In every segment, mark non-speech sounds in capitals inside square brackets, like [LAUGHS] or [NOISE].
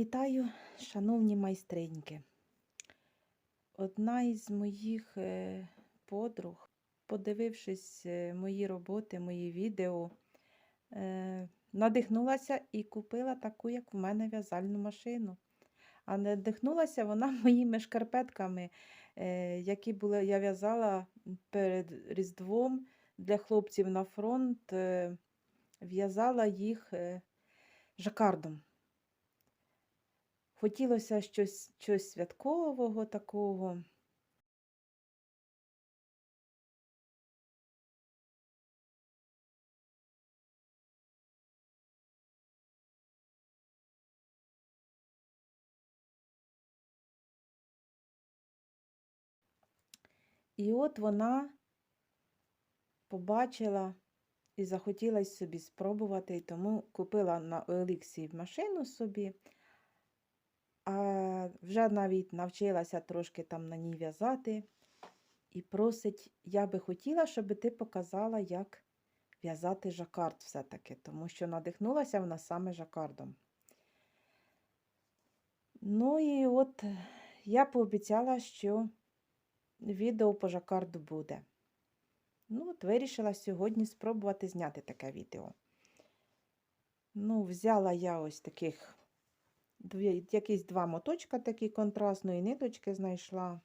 Вітаю, шановні майстриньки. Одна із моїх е, подруг, подивившись е, мої роботи, мої відео, е, надихнулася і купила таку, як в мене, в'язальну машину. А надихнулася вона [LAUGHS] моїми шкарпетками, які були, я в'язала перед Різдвом для хлопців на фронт. В'язала їх жакардом. Хотілося щось, щось святкового такого. І от вона побачила і захотіла собі спробувати, тому купила на Олексі машину собі. Вже навіть навчилася трошки там на ній в'язати. І просить, я би хотіла, щоб ти показала, як в'язати жакард все-таки, тому що надихнулася вона саме жакардом. Ну і от я пообіцяла, що відео по жакарду буде. Ну, от вирішила сьогодні спробувати зняти таке відео. Ну, взяла я ось таких дві, якісь два моточка такі контрастної ниточки знайшла.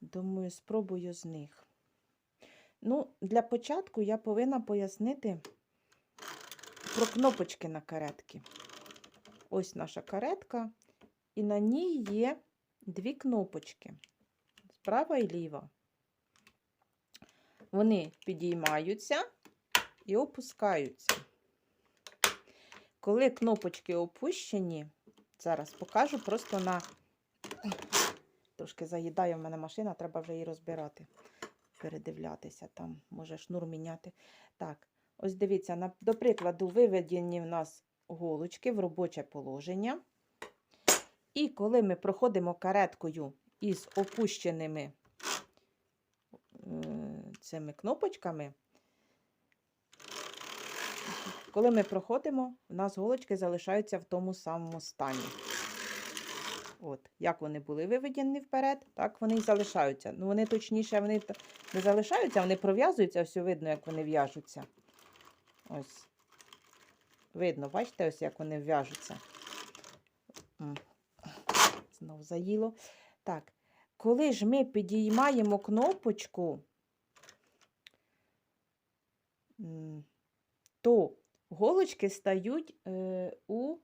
Думаю, спробую з них. Ну, для початку я повинна пояснити про кнопочки на каретки. Ось наша каретка, і на ній є дві кнопочки справа і ліва. Вони підіймаються і опускаються. Коли кнопочки опущені, зараз покажу просто на. Трошки заїдає в мене машина, треба вже її розбирати, передивлятися, там, може шнур міняти. Так, ось дивіться, на, до прикладу, виведені в нас голочки в робоче положення. І коли ми проходимо кареткою із опущеними цими кнопочками, коли ми проходимо, у нас голочки залишаються в тому самому стані. От, Як вони були виведені вперед, так вони і залишаються. Ну, вони точніше, вони не залишаються, вони пров'язуються, все видно, як вони в'яжуться. Ось. Видно, бачите, ось як вони в'яжуться. Знов заїло. Так, коли ж ми підіймаємо кнопочку, то голочки стають е, у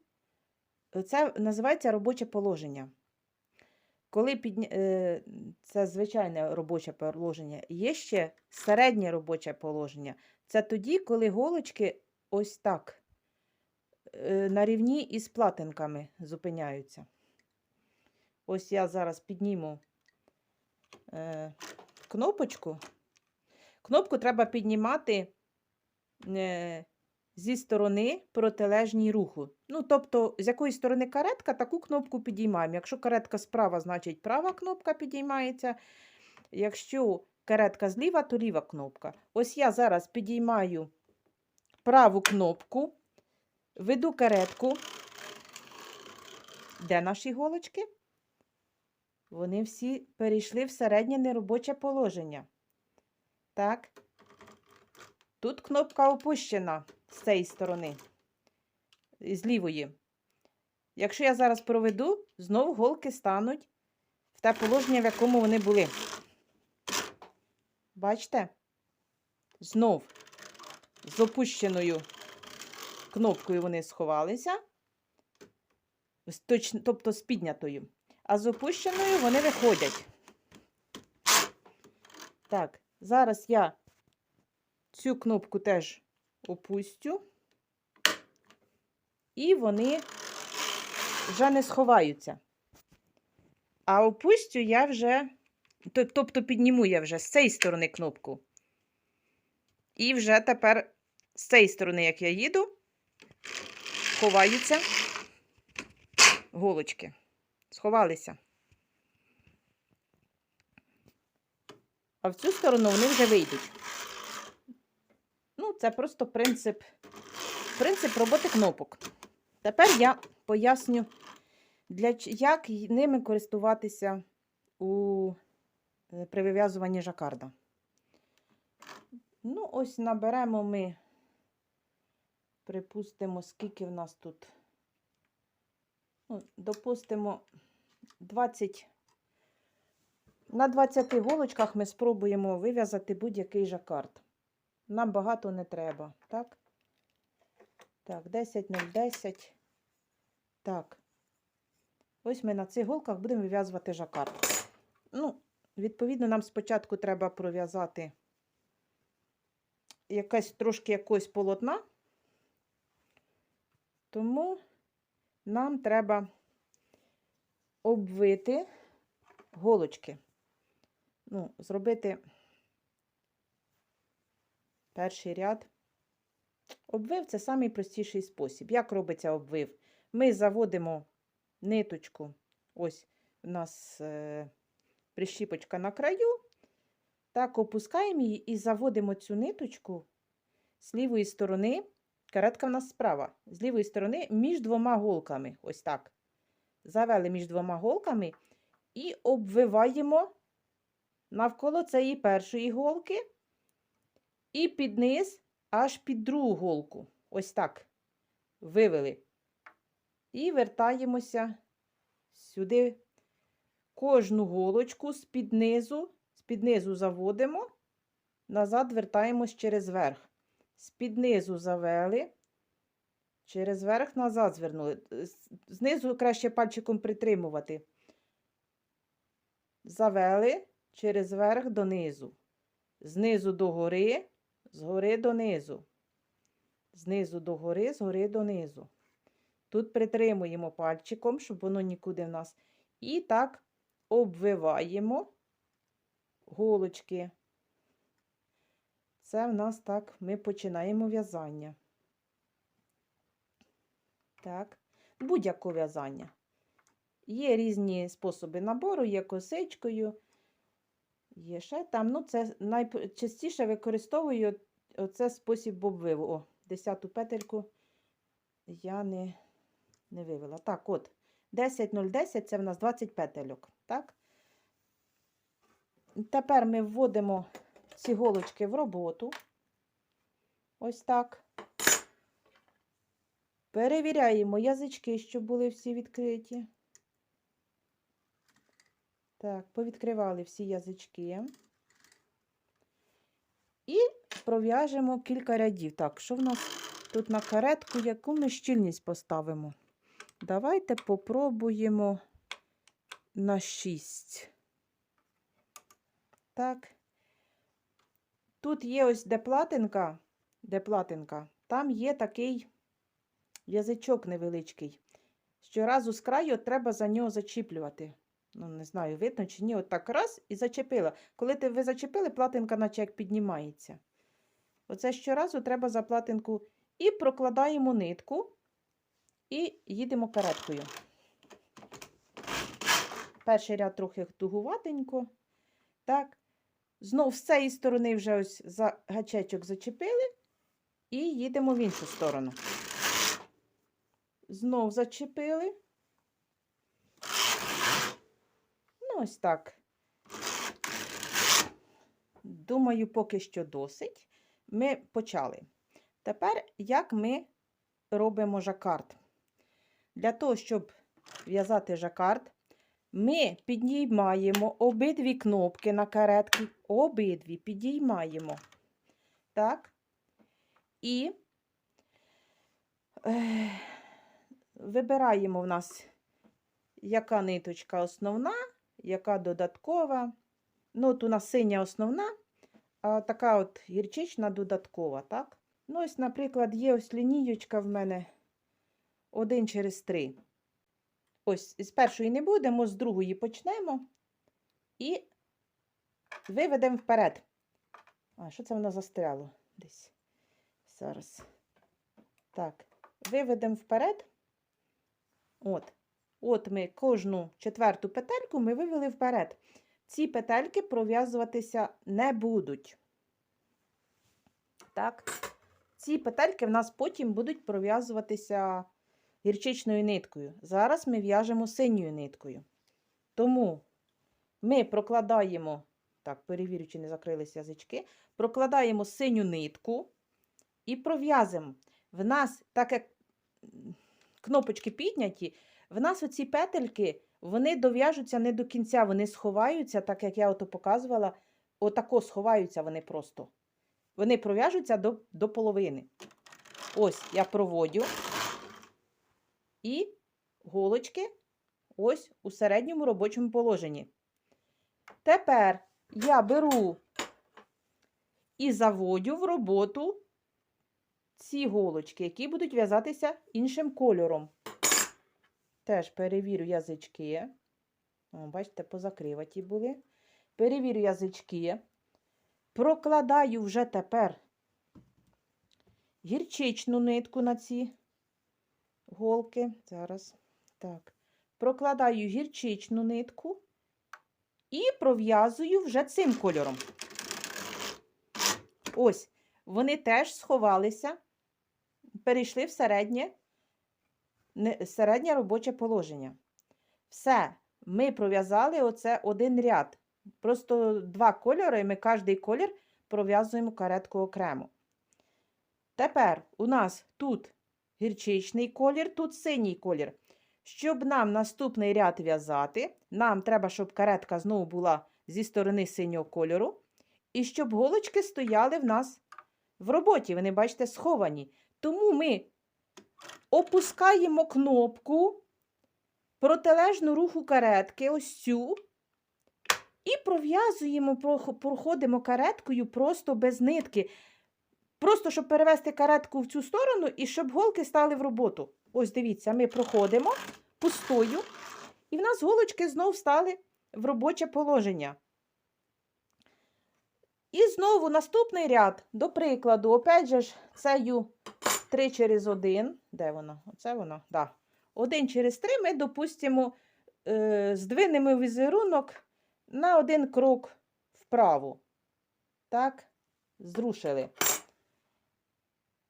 це називається робоче положення. Коли підня... е, це звичайне робоче положення, є ще середнє робоче положення. Це тоді, коли голочки ось так е, на рівні із платинками зупиняються. Ось я зараз підніму кнопочку. Кнопку треба піднімати зі сторони протилежній руху. Ну, тобто, з якої сторони каретка, таку кнопку підіймаємо. Якщо каретка справа, значить права кнопка підіймається. Якщо каретка зліва, то ліва кнопка. Ось я зараз підіймаю праву кнопку, веду каретку. Де наші голочки? Вони всі перейшли в середнє неробоче положення. Так, тут кнопка опущена з цієї сторони, з лівої. Якщо я зараз проведу, знову голки стануть в те положення, в якому вони були. Бачите? Знов з опущеною кнопкою вони сховалися, тобто з піднятою а з опущеною вони виходять. Так, зараз я цю кнопку теж опустю, і вони вже не сховаються. А опустю я вже, тобто підніму я вже з цієї сторони кнопку. І вже тепер з цієї сторони, як я їду, ховаються голочки сховалися. А в цю сторону вони вже вийдуть. Це просто принцип, принцип роботи кнопок. Тепер я поясню, для, як ними користуватися у, е, при вив'язуванні жакарда. Ну, ось наберемо ми, припустимо, скільки в нас тут. Ну, допустимо, 20. На 20 голочках ми спробуємо вив'язати будь-який жакард. Нам багато не треба, так? Так, 10, 0, 10. Так. Ось ми на цих голках будемо вив'язувати жакард. Ну, відповідно, нам спочатку треба пров'язати якась трошки якогось полотна. Тому нам треба обвити голочки. Ну, зробити перший ряд. Обвив це найпростіший спосіб. Як робиться обвив? Ми заводимо ниточку, ось у нас е, прищіпочка на краю, так опускаємо її і заводимо цю ниточку з лівої сторони, каретка в нас справа, з лівої сторони між двома голками. Ось так. Завели між двома голками і обвиваємо навколо цієї першої голки і під низ аж під другу голку. Ось так. Вивели. І вертаємося сюди. Кожну голочку з-під низу, з-під низу заводимо, назад вертаємось через верх. З-під низу завели, через верх назад звернули. Знизу краще пальчиком притримувати. Завели через верх донизу. Знизу до гори, згори донизу. Знизу до гори, згори донизу. Тут притримуємо пальчиком, щоб воно нікуди в нас. І так обвиваємо голочки. Це в нас так, ми починаємо в'язання. Так, будь-яке в'язання. Є різні способи набору, є косичкою, є ще там. Ну, це найчастіше використовую оце спосіб обвиву. О, десяту петельку я не, не вивела. Так, от, 10.010 це в нас 20 петельок. Так? Тепер ми вводимо ці голочки в роботу. Ось так. Перевіряємо язички, щоб були всі відкриті. Так, повідкривали всі язички. І пров'яжемо кілька рядів. Так, що в нас тут на каретку, яку ми щільність поставимо? Давайте попробуємо на 6. Так. Тут є ось де платинка, де платинка, там є такий язичок невеличкий. Щоразу з краю треба за нього зачіплювати. Ну, не знаю, видно чи ні, отак раз і зачепила. Коли ти, ви зачепили, платинка наче як піднімається. Оце щоразу треба за платинку і прокладаємо нитку і їдемо кареткою. Перший ряд трохи тугуватенько. Так. Знов з цієї сторони вже ось за гачечок зачепили і їдемо в іншу сторону. Знов зачепили. Ну, ось так. Думаю, поки що досить. Ми почали. Тепер, як ми робимо жакард? Для того, щоб в'язати жакард, ми піднімаємо обидві кнопки на каретки, обидві підіймаємо. Так. І е, вибираємо в нас, яка ниточка основна, яка додаткова. Ну, от у нас синя основна, а така от гірчична додаткова, так? Ну, ось, наприклад, є ось лінієчка в мене один через три. Ось, з першої не будемо, з другої почнемо і виведемо вперед. А, що це воно застряло десь? Зараз. Так, виведемо вперед. От. От ми кожну четверту петельку ми вивели вперед. Ці петельки пров'язуватися не будуть. Так. Ці петельки в нас потім будуть пров'язуватися гірчичною ниткою. Зараз ми в'яжемо синьою ниткою. Тому ми прокладаємо, так, перевірю, чи не закрились язички, прокладаємо синю нитку і пров'язуємо. В нас, так як кнопочки підняті, в нас оці петельки, вони дов'яжуться не до кінця, вони сховаються, так як я ото показувала, отако сховаються вони просто. Вони пров'яжуться до, до половини. Ось я проводю. І голочки ось у середньому робочому положенні. Тепер я беру і заводю в роботу ці голочки, які будуть в'язатися іншим кольором. Теж перевірю язички. О, бачите, позакриваті були. Перевірю язички. Прокладаю вже тепер гірчичну нитку на ці голки. Зараз. Так. Прокладаю гірчичну нитку і пров'язую вже цим кольором. Ось, вони теж сховалися, перейшли в середнє, середнє робоче положення. Все, ми пров'язали оце один ряд. Просто два кольори, і ми кожний колір пров'язуємо каретку окремо. Тепер у нас тут гірчичний колір, тут синій колір. Щоб нам наступний ряд в'язати, нам треба, щоб каретка знову була зі сторони синього кольору, і щоб голочки стояли в нас в роботі. Вони, бачите, сховані. Тому ми опускаємо кнопку протилежну руху каретки, ось цю, і пров'язуємо, проходимо кареткою просто без нитки. Просто щоб перевести каретку в цю сторону і щоб голки стали в роботу. Ось дивіться, ми проходимо пустою, і в нас голочки знов стали в робоче положення. І знову наступний ряд, до прикладу, опять же цею 3 через 1. Де воно? Оце воно? Да. 1 через 3 ми, допустимо, е, здвинемо візерунок на один крок вправо. Так, зрушили.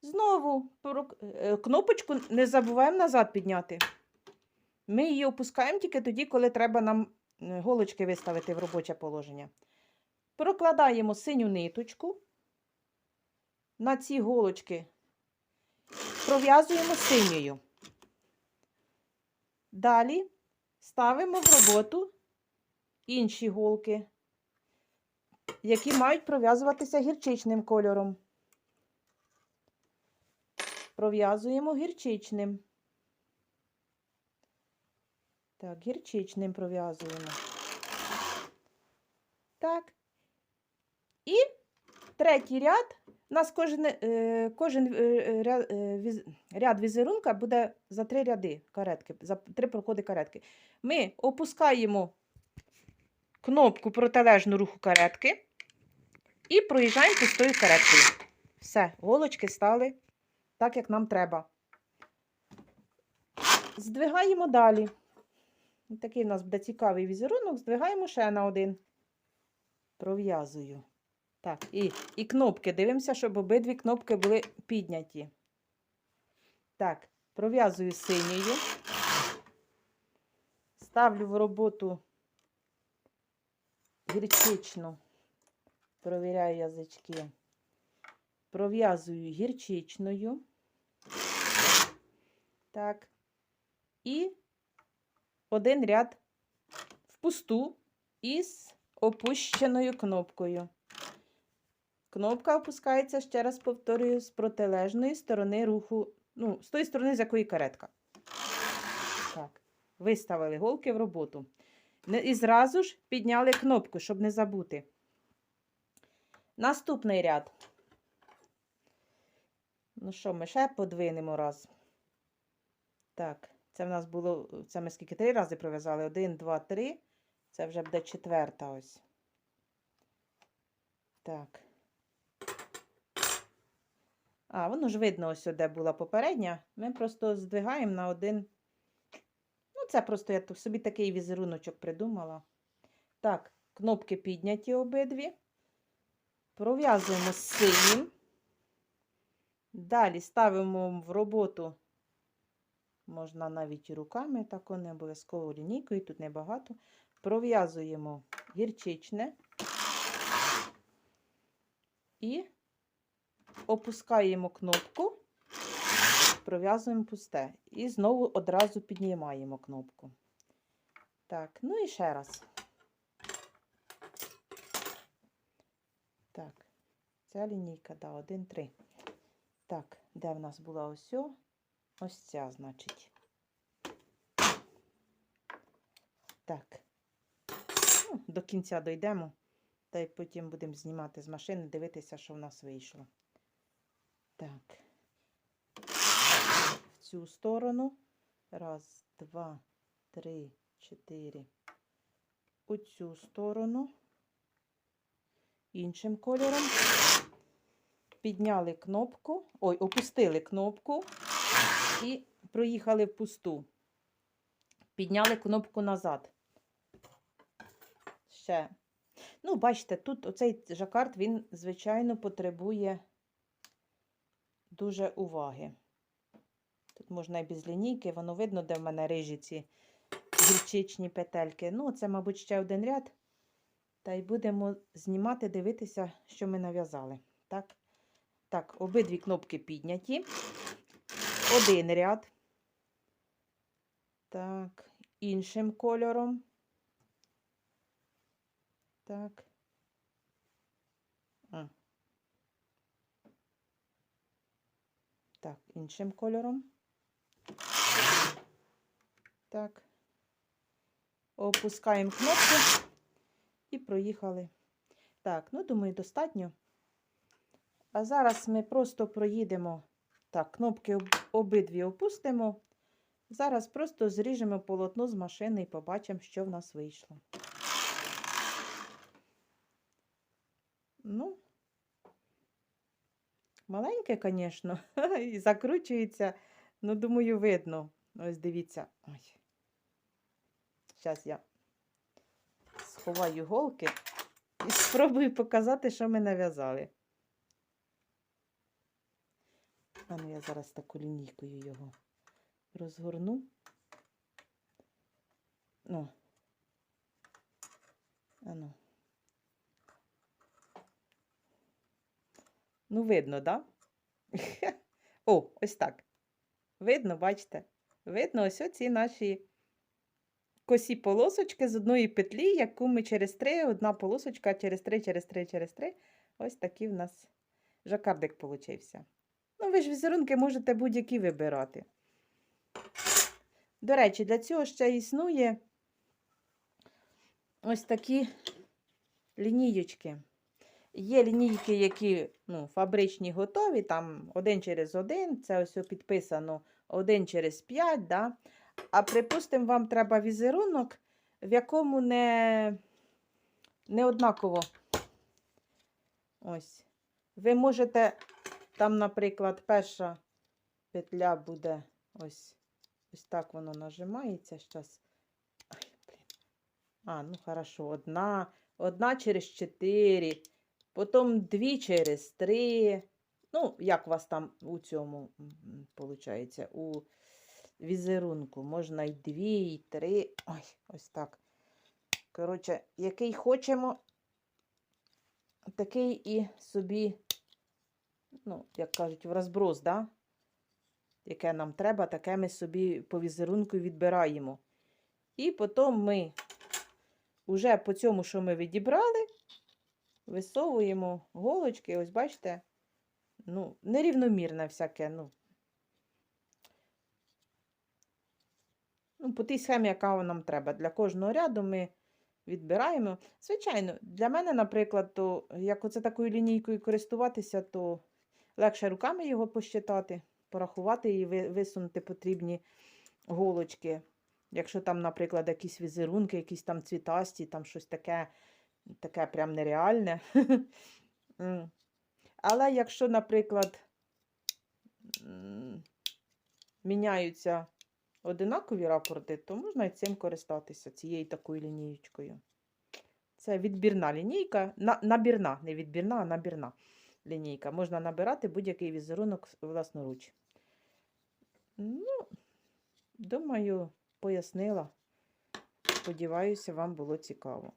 Знову е, кнопочку не забуваємо назад підняти. Ми її опускаємо тільки тоді, коли треба нам е, голочки виставити в робоче положення. Прокладаємо синю ниточку. На ці голочки пров'язуємо синьою. Далі ставимо в роботу інші голки, які мають пров'язуватися гірчичним кольором. Пров'язуємо гірчичним. Так, гірчичним пров'язуємо. Так. І третій ряд. У нас кожен, е, кожен е, е, ряд візерунка буде за три ряди каретки, за три проходи каретки. Ми опускаємо кнопку протилежну руху каретки і проїжджаємо пустою кареткою. Все, голочки стали так, як нам треба. Здвигаємо далі. Такий у нас буде цікавий візерунок. Здвигаємо ще на один. Пров'язую. Так, і, і кнопки. Дивимося, щоб обидві кнопки були підняті. Так, пров'язую синьою. Ставлю в роботу гірчичну. Провіряю язички. Пров'язую гірчичною. Так. І один ряд впусту із опущеною кнопкою. Кнопка опускається, ще раз повторюю, з протилежної сторони руху, ну, з тої сторони, з якої каретка. Так, виставили голки в роботу. І зразу ж підняли кнопку, щоб не забути. Наступний ряд. Ну що, ми ще подвинемо раз. Так, це в нас було, це ми скільки три рази пров'язали? Один, два, три. Це вже буде четверта ось. Так. А, воно ж видно ось де була попередня. Ми просто здвигаємо на один. Ну, це просто я собі такий візеруночок придумала. Так, кнопки підняті обидві. Пров'язуємо з синім. Далі ставимо в роботу Можна навіть і руками, тако не обов'язково лінійкою, тут небагато. Пров'язуємо гірчичне і опускаємо кнопку, пров'язуємо пусте. І знову одразу піднімаємо кнопку. Так, ну і ще раз. Так, ця лінійка, да, 1, 3. Так, де в нас була ось? Ось ця, значить. Так. Ну, до кінця дійдемо. Та й потім будемо знімати з машини, дивитися, що в нас вийшло. Так. В цю сторону. Раз, два, три, чотири. У цю сторону. Іншим кольором. Підняли кнопку. Ой, опустили кнопку і проїхали в пусту. Підняли кнопку назад. Ще. Ну, бачите, тут оцей жакард, він, звичайно, потребує дуже уваги. Тут можна і без лінійки, воно видно, де в мене рижі ці гірчичні петельки. Ну, це, мабуть, ще один ряд. Та й будемо знімати, дивитися, що ми нав'язали. Так, так, обидві кнопки підняті. Один ряд. Так, іншим кольором. Так. А. Так, іншим кольором. Так. Опускаємо кнопку і проїхали. Так, ну, думаю, достатньо. А зараз ми просто проїдемо. Так, кнопки обидві опустимо. Зараз просто зріжемо полотно з машини і побачимо, що в нас вийшло. Ну, маленьке, звісно, і [LAUGHS] закручується. Ну, думаю, видно. Ось дивіться. Ой. Зараз я сховаю голки і [LAUGHS] спробую показати, що ми нав'язали. А ну я зараз таку лінійкою його розгорну. Ну. Ану. Ну, видно, да? [LAUGHS] О, ось так. Видно, бачите? Видно ось оці наші косі полосочки з одної петлі, яку ми через три, одна полосочка через три, через три, через три. Ось такий в нас жакардик получився. Ну, ви ж візерунки можете будь-які вибирати. До речі, для цього ще існує ось такі лінієчки. Є лінійки, які ну, фабричні готові, там один через один, це ось підписано один через п'ять. Да? А припустимо, вам треба візерунок, в якому не, не однаково. Ось. Ви можете, там, наприклад, перша петля буде ось, ось так воно нажимається. Блін. А, ну хорошо, одна, одна через чотири, потім дві через три. Ну, як у вас там у цьому, виходить, у візерунку. Можна і дві, і три. Ой, ось так. Коротше, який хочемо, такий і собі, ну, як кажуть, в розброс, да? яке нам треба, таке ми собі по візерунку відбираємо. І потім ми вже по цьому, що ми відібрали, висовуємо голочки, ось бачите, ну, нерівномірне всяке, ну. Ну, по тій схемі, яка нам треба. Для кожного ряду ми відбираємо. Звичайно, для мене, наприклад, то як оце такою лінійкою користуватися, то легше руками його посчитати, порахувати і висунути потрібні голочки. Якщо там, наприклад, якісь візерунки, якісь там цвітасті, там щось таке, таке прям нереальне. [LAUGHS] Але якщо, наприклад, міняються одинакові рапорти, то можна і цим користатися, цією такою лінієчкою. Це відбірна лінійка, на, набірна, не відбірна, а набірна лінійка. Можна набирати будь-який візерунок власноруч. Ну, Думаю, пояснила. Сподіваюся, вам було цікаво.